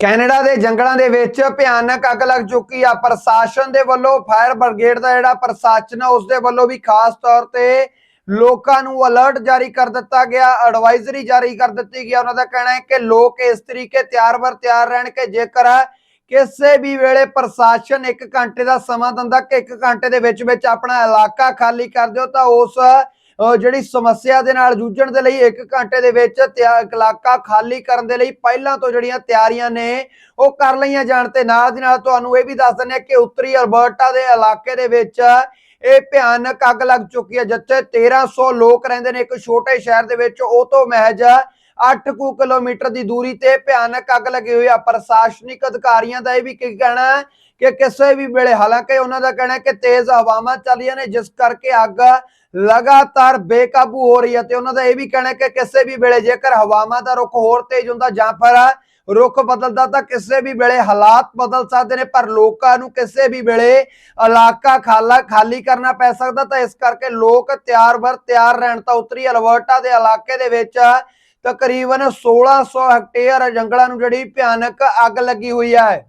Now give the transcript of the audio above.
Canada ਦੇ ਜੰਗਲਾਂ ਦੇ ਵਿੱਚ ਭਿਆਨਕ ਅੱਗ ਲੱਗ ਚੁੱਕੀ ਆ। ਪ੍ਰਸ਼ਾਸਨ ਦੇ ਵੱਲੋਂ ਫਾਇਰ ਬ੍ਰਿਗੇਡ ਦਾ ਜਿਹੜਾ ਪ੍ਰਸ਼ਾਸਨ ਆ, ਉਸ ਦੇ ਵੱਲੋਂ ਵੀ ਖਾਸ ਤੌਰ ਤੇ ਲੋਕਾਂ ਨੂੰ ਅਲਰਟ ਜਾਰੀ ਕਰ ਦਿੱਤਾ ਗਿਆ ਐਡਵਾਈਜ਼ਰੀ ਜਾਰੀ ਕਰ ਦਿੱਤੀ ਗਈ ਉਹਨਾਂ ਦਾ ਕਹਿਣਾ ਹੈ ਕਿ ਲੋਕ ਇਸ ਤਰੀਕੇ ਤਿਆਰ ਬਰ ਤਿਆਰ ਰਹਿਣ ਕਿ ਜੇਕਰ ਕਿਸੇ ਵੀ ਵੇਲੇ ਪ੍ਰਸ਼ਾਸਨ 1 ਘੰਟੇ ਦਾ ਸਮਾਂ ਦਿੰਦਾ ਕਿ 1 ਘੰਟੇ ਦੇ ਵਿੱਚ ਵਿੱਚ ਆਪਣਾ ਇਲਾਕਾ ਖਾਲੀ ਕਰ ਦਿਓ, ਤਾਂ ਉਸ ਜਿਹੜੀ ਸਮੱਸਿਆ ਦੇ ਨਾਲ ਜੂਝਣ ਦੇ ਲਈ 1 ਘੰਟੇ ਦੇ ਵਿੱਚ ਤਿਆ- ਇਲਾਕਾ ਖਾਲੀ ਕਰਨ ਦੇ ਲਈ ਪਹਿਲਾਂ ਤੋਂ ਜਿਹੜੀਆਂ ਤਿਆਰੀਆਂ ਨੇ, ਉਹ ਕਰ ਲਈਆਂ ਜਾਣ ਤੇ ਨਾਲ ਦੀ ਨਾਲ ਤੁਹਾਨੂੰ ਇਹ ਵੀ ਦੱਸ ਦਿੰਦੇ ਹਾਂ ਕਿ ਉੱਤਰੀ ਅਲਬਰਟਾ ਦੇ ਇਲਾਕੇ ਦੇ ਵਿੱਚ ਇਹ ਭਿਆਨਕ ਅੱਗ ਲੱਗ ਚੁੱਕੀ ਹੈ, ਜਿੱਥੇ 1300 ਲੋਕ ਰਹਿੰਦੇ ਨੇ, ਇੱਕ ਛੋਟੇ ਸ਼ਹਿਰ ਦੇ ਵਿੱਚ, ਉਹ ਤੋਂ ਮਹਿਜ 8 ਕੁ ਕਿਲੋਮੀਟਰ ਦੀ ਦੂਰੀ ਤੇ ਭਿਆਨਕ ਅੱਗ ਲੱਗੀ ਹੋਈ ਆ। ਪ੍ਰਸ਼ਾਸਨਿਕ ਅਧਿਕਾਰੀਆਂ ਦਾ ਇਹ ਵੀ ਕਹਿਣਾ ਹੈ ਕਿ ਕਿਸੇ ਵੀ ਵੇਲੇ, ਹਾਲਾਂਕਿ ਉਹਨਾਂ ਦਾ ਕਹਿਣਾ ਹੈ ਕਿ ਤੇਜ਼ ਹਵਾਵਾਂ ਚੱਲੀਆਂ ਨੇ, ਜਿਸ ਕਰਕੇ ਅੱਗ ਲਗਾਤਾਰ ਬੇਕਾਬੂ ਹੋ ਰਹੀ ਹੈ ਤੇ ਉਹਨਾਂ ਦਾ ਇਹ ਵੀ ਕਹਿਣਾ ਹੈ ਕਿ ਕਿਸੇ ਵੀ ਵੇਲੇ ਜੇਕਰ ਹਵਾਵਾਂ ਦਾ ਰੁਖ ਹੋਰ ਤੇਜ਼ ਹੁੰਦਾ ਜਾਂ ਫਿਰ ਰੁਖ ਬਦਲਦਾ ਤਾਂ ਕਿਸੇ ਵੀ ਵੇਲੇ ਹਾਲਾਤ ਬਦਲ ਸਕਦੇ ਨੇ, ਪਰ ਲੋਕਾਂ ਨੂੰ ਕਿਸੇ ਵੀ ਵੇਲੇ ਇਲਾਕਾ ਖਾਲਾ ਖਾਲੀ ਕਰਨਾ ਪੈ ਸਕਦਾ ਤਾਂ ਇਸ ਕਰਕੇ ਲੋਕ ਤਿਆਰ ਬਰ ਤਿਆਰ ਰਹਿਣ ਤਾਂ ਉੱਤਰੀ ਅਲਵਰਟਾ ਦੇ ਇਲਾਕੇ ਦੇ ਵਿੱਚ ਤਕਰੀਬਨ 1600 ਹੈਕਟੇਅਰ ਜੰਗਲਾਂ ਨੂੰ ਜਿਹੜੀ ਭਿਆਨਕ ਅੱਗ ਲੱਗੀ ਹੋਈ ਹੈ।